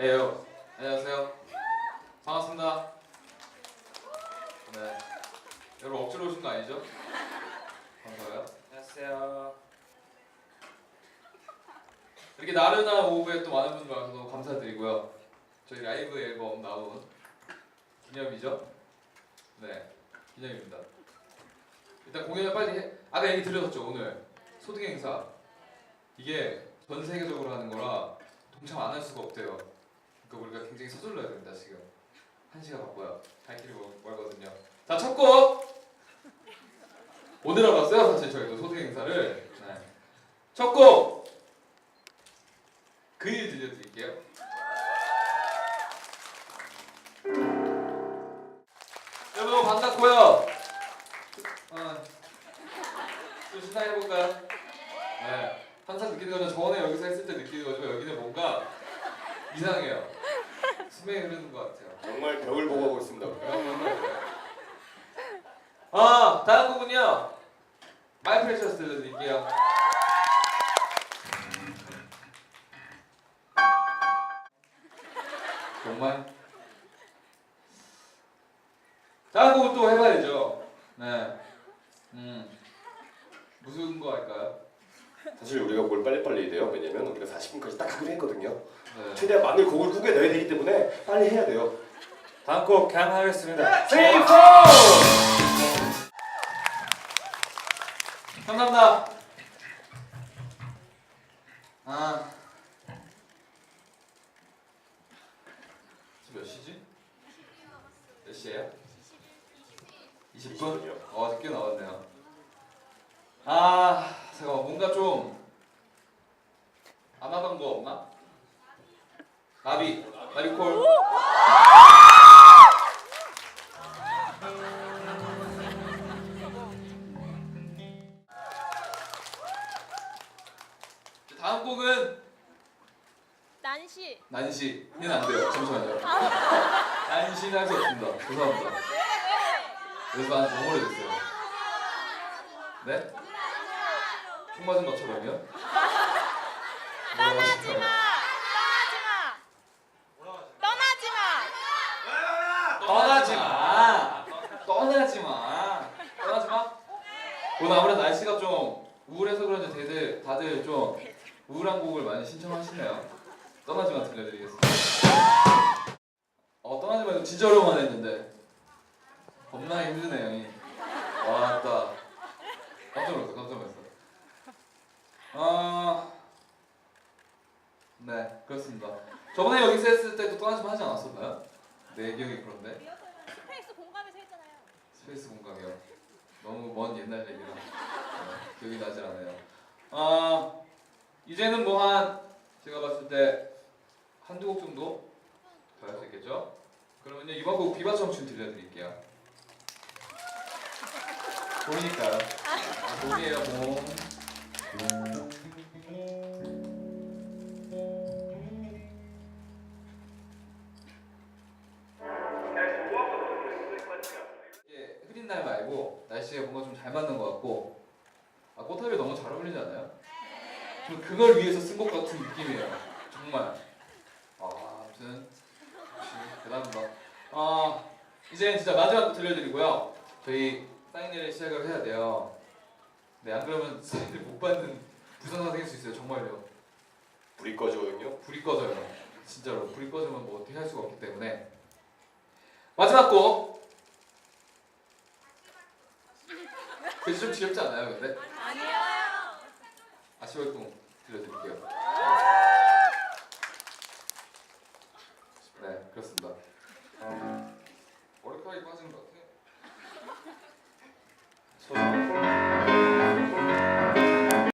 에요. 안녕하세요. 반갑습니다. 네. 여러분 억지로 오신 거 아니죠? 반가워요. 안녕하세요. 이렇게 나른한 오후에 또 많은 분들 와서 너무 감사드리고요. 저희 라이브 앨범 나온 기념이죠? 네, 기념입니다. 일단 공연을 빨리 해. 아까 얘기 드렸었죠 오늘 소득 행사 이게 전 세계적으로 하는 거라 동참 안 할 수가 없대요. 그러니까 우리가 굉장히 서둘러야 된다 지금. 한 시간 바꿔요. 갈 길이 멀- 멀거든요. 자, 첫 곡! 오늘 알았어요, 사실 저희도 소득 행사를. 네. 첫 곡! 그일 들려드릴게요. 여러분, 반갑고요. 어, 좀 신나해볼까요? 네. 항상 느끼는 거는 저번에 여기서 했을 때 느끼는 거지만 여기는 뭔가 이상해요. 숨이 흐르는 것 같아요. 정말 벽을 보고 하고 있습니다. 아 다음 곡은요 마이 프레셔스 들려드릴게요 정말 다음 곡은 또 해봐야죠 네 음 무슨 거 할까요? 사실 우리가 곡을 빨리빨리 내요. 왜냐면 우리가 40분까지 딱 하기로 했거든요. 네. 최대한 많은 곡을 후에 넣어야 되기 때문에 빨리 해야 돼요. 다음 곡 그냥 하겠습니다. 세이포 감사합니다. 아. 지금 몇 시지? 몇 시에요? 20분? 어, 아직 꽤 나왔네요. 아, 잠깐만 뭔가 좀 안 하던 거 없나? 나비, 나비콜. 다음 곡은 난시 난시. 얘는 안 돼요. 잠시만요. 난시는 할 수 없습니다. 죄송합니다. 그래서 한 너무 오래됐어요. 네? 총 맞은 것처럼요? 떠나지 마 떠나지 마 떠나지 마 떠나지 마. 떠나지 마. 떠나지 마. 오늘 아무래도 날씨가 좀 우울해서 그런지 다들 다들 좀 우울한 곡을 많이 신청하시네요. 떠나지 마 들려드리겠습니다. 어 떠나지 마 진짜 오랜만에 했는데 겁나 힘드네요. 이. 와따 깜짝 놀랐어 깜짝 놀랐어. 아 네, 그렇습니다. 저번에 여기서 했을 때도 떠나지 마 하지 않았었나요? 내 기억이 그런데. 스페이스 공감에서 했잖아요 스페이스 공감이요. 너무 먼 옛날 얘기라 네, 기억이 나질 않아요. 아 이제는 뭐 한 제가 봤을 때 한두 곡 정도 더 할 수 있겠죠? 그러면요 이번 곡 비바 청춘 들려드릴게요. 봄이니까요. 아, 봄이에요 봄. 흐린 날 말고 날씨에 뭔가 좀 잘 맞는 것 같고. 아 꽃합이 너무 잘 어울리지 않아요? 저 그걸 위해서 쓴 것 같은 느낌이에요. 정말. 아 아무튼 대단합니다 아 이제 진짜 마지막 곡 들려드리고요. 저희 사인회를 시작을 해야 돼요. 네안 그러면 사인을 못 받는 부상사 생길 수 있어요 정말요. 불이 꺼지거든요. 불이 꺼져요. 진짜로. 불이 꺼지면 뭐 어떻게 할 수가 없기 때문에. 마지막 곡. 그게 좀 귀엽지 않아요, 근데? 아니에요 아시월동 들려드릴게요.